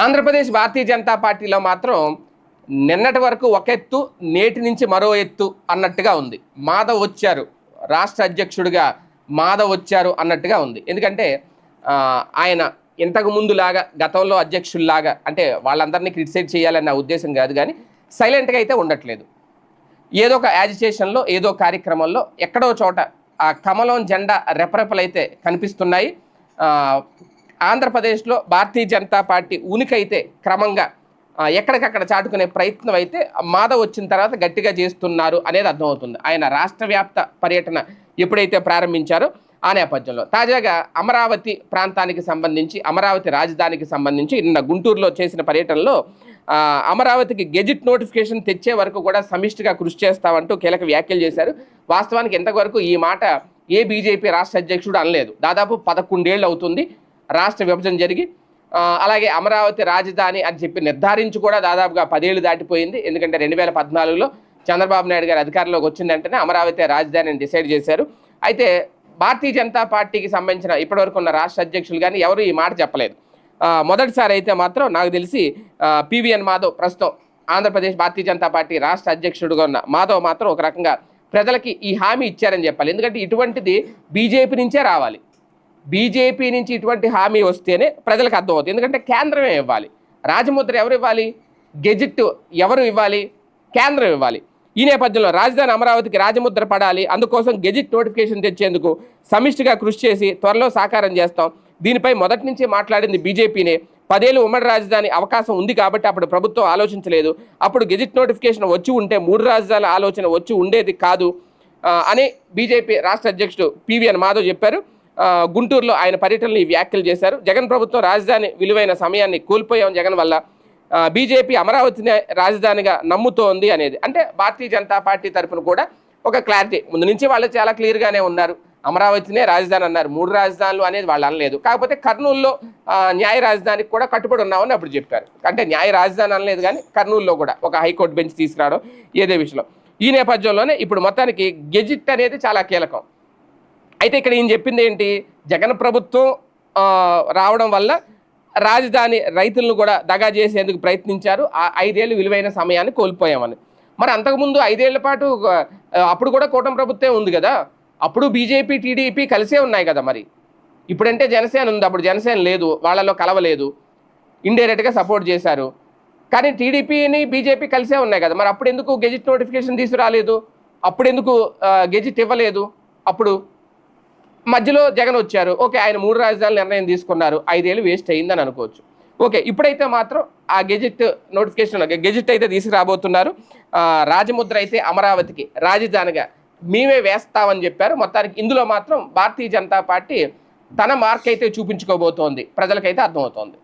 ఆంధ్రప్రదేశ్ భారతీయ జనతా పార్టీలో మాత్రం నిన్నటి వరకు ఒక ఎత్తు నేటి నుంచి మరో ఎత్తు అన్నట్టుగా ఉంది. మాధవ్ వచ్చారు. రాష్ట్ర అధ్యక్షుడిగా మాధవ్ వచ్చారు అన్నట్టుగా ఉంది. ఎందుకంటే ఆయన ఇంతకు ముందులాగా గతంలో అధ్యక్షుల్లాగా అంటే వాళ్ళందరినీ క్రిటిసైజ్ చేయాలన్న ఉద్దేశం కాదు కానీ సైలెంట్గా అయితే ఉండట్లేదు. ఏదో ఒక యాజిటేషన్లో ఏదో కార్యక్రమంలో ఎక్కడో చోట ఆ కమలం జెండా రెపరెపలైతే కనిపిస్తున్నాయి. ఆంధ్రప్రదేశ్లో భారతీయ జనతా పార్టీ ఉనికైతే క్రమంగా ఎక్కడికక్కడ చాటుకునే ప్రయత్నం అయితే మాధవ్ వచ్చిన తర్వాత గట్టిగా చేస్తున్నారు అనేది అర్థమవుతుంది. ఆయన రాష్ట్ర వ్యాప్త పర్యటన ఎప్పుడైతే ప్రారంభించారో ఆ నేపథ్యంలో. తాజాగా అమరావతి ప్రాంతానికి సంబంధించి అమరావతి రాజధానికి సంబంధించి నిన్న గుంటూరులో చేసిన పర్యటనలో అమరావతికి గెజిట్ నోటిఫికేషన్ తెచ్చే వరకు కూడా సమిష్టిగా కృషి చేస్తామంటూ కీలక వ్యాఖ్యలు చేశారు. వాస్తవానికి ఎంతవరకు ఈ మాట ఏ బీజేపీ రాష్ట్ర అధ్యక్షుడు అనలేదు. దాదాపు పదకొండేళ్ళు అవుతుంది. రాష్ట్ర విభజన జరిగి అలాగే అమరావతి రాజధాని అని చెప్పి నిర్ధారించి కూడా దాదాపుగా పదేళ్ళు దాటిపోయింది. ఎందుకంటే రెండు వేల పద్నాలుగులో చంద్రబాబు నాయుడు గారు అధికారంలోకి వచ్చిందంటేనే అమరావతి రాజధానిని డిసైడ్ చేశారు. అయితే భారతీయ జనతా పార్టీకి సంబంధించిన ఇప్పటివరకు ఉన్న రాష్ట్ర అధ్యక్షులు కానీ ఎవరు ఈ మాట చెప్పలేదు. మొదటిసారి అయితే మాత్రం నాకు తెలిసి పివిఎన్ మాధవ్ ప్రస్తుతం ఆంధ్రప్రదేశ్ భారతీయ జనతా పార్టీ రాష్ట్ర అధ్యక్షుడిగా ఉన్న మాధవ్ మాత్రం ఒక రకంగా ప్రజలకి ఈ హామీ ఇచ్చారని చెప్పాలి. ఎందుకంటే ఇటువంటిది బీజేపీ నుంచే రావాలి. బీజేపీ నుంచి ఇటువంటి హామీ వస్తేనే ప్రజలకు అర్థమవుతుంది. ఎందుకంటే కేంద్రమే ఇవ్వాలి. రాజముద్ర ఎవరు ఇవ్వాలి? గెజిట్ ఎవరు ఇవ్వాలి? కేంద్రం ఇవ్వాలి. ఈ నేపథ్యంలో రాజధాని అమరావతికి రాజముద్ర పడాలి. అందుకోసం గెజిట్ నోటిఫికేషన్ తెచ్చేందుకు సమిష్టిగా కృషి చేసి త్వరలో సాకారం చేస్తాం. దీనిపై మొదటి నుంచి మాట్లాడింది బీజేపీనే. పదేళ్ళు ఉమ్మడి రాజధాని అవకాశం ఉంది కాబట్టి అప్పుడు ప్రభుత్వం ఆలోచించలేదు. అప్పుడు గెజిట్ నోటిఫికేషన్ వచ్చి ఉంటే మూడు రాజధానుల ఆలోచన వచ్చి ఉండేది కాదు అని బీజేపీ రాష్ట్ర అధ్యక్షుడు పివిఎన్ మాధవ్ చెప్పారు. గుంటూరులో ఆయన పర్యటనలు ఈ వ్యాఖ్యలు చేశారు. జగన్ ప్రభుత్వం రాజధాని విలువైన సమయాన్ని కోల్పోయాం జగన్ వల్ల. బీజేపీ అమరావతిని రాజధానిగా నమ్ముతోంది అనేది. అంటే భారతీయ జనతా పార్టీ తరఫున కూడా ఒక క్లారిటీ. ముందు నుంచి వాళ్ళు చాలా క్లియర్గానే ఉన్నారు. అమరావతినే రాజధాని అన్నారు. మూడు రాజధానులు అనేది వాళ్ళు అనలేదు. కాకపోతే కర్నూలులో న్యాయ రాజధానికి కూడా కట్టుబడి ఉన్నామని అప్పుడు చెప్పారు. అంటే న్యాయ రాజధాని అనలేదు కానీ కర్నూలులో కూడా ఒక హైకోర్టు బెంచ్ తీసుకురావడం ఏదే విషయంలో ఈ నేపథ్యంలోనే ఇప్పుడు మొత్తానికి గెజిట్ అనేది చాలా కీలకం. అయితే ఇక్కడ ఈయన చెప్పింది ఏంటి? జగన్ ప్రభుత్వం రావడం వల్ల రాజధాని రైతులను కూడా దగా చేసేందుకు ప్రయత్నించారు. ఆ ఐదేళ్ళు విలువైన సమయాన్ని కోల్పోయామని. మరి అంతకుముందు ఐదేళ్ళ పాటు అప్పుడు కూడా కూటమి ప్రభుత్వం ఉంది కదా? అప్పుడు బీజేపీ టీడీపీ కలిసే ఉన్నాయి కదా మరి? ఇప్పుడంటే జనసేన ఉంది. అప్పుడు జనసేన లేదు. వాళ్ళలో కలవలేదు. ఇండైరెక్ట్గా సపోర్ట్ చేశారు. కానీ టీడీపీని బీజేపీ కలిసే ఉన్నాయి కదా? మరి అప్పుడు ఎందుకు గెజిట్ నోటిఫికేషన్ తీసుకురాలేదు? అప్పుడు ఎందుకు గెజిట్ ఇవ్వలేదు? అప్పుడు మధ్యలో జగన్ వచ్చారు. ఓకే ఆయన మూడు రాజధానుల నిర్ణయం తీసుకున్నారు. ఐదేళ్ళు వేస్ట్ అయిందని అనుకోవచ్చు. ఓకే ఇప్పుడైతే మాత్రం ఆ గెజెట్ నోటిఫికేషన్ గెజెట్ అయితే తీసుకురాబోతున్నారు. రాజముద్ర అయితే అమరావతికి రాజధానిగా మేమే వేస్తామని చెప్పారు. మొత్తానికి ఇందులో మాత్రం భారతీయ జనతా పార్టీ తన మార్క్ అయితే చూపించుకోబోతోంది. ప్రజలకైతే అర్థమవుతోంది.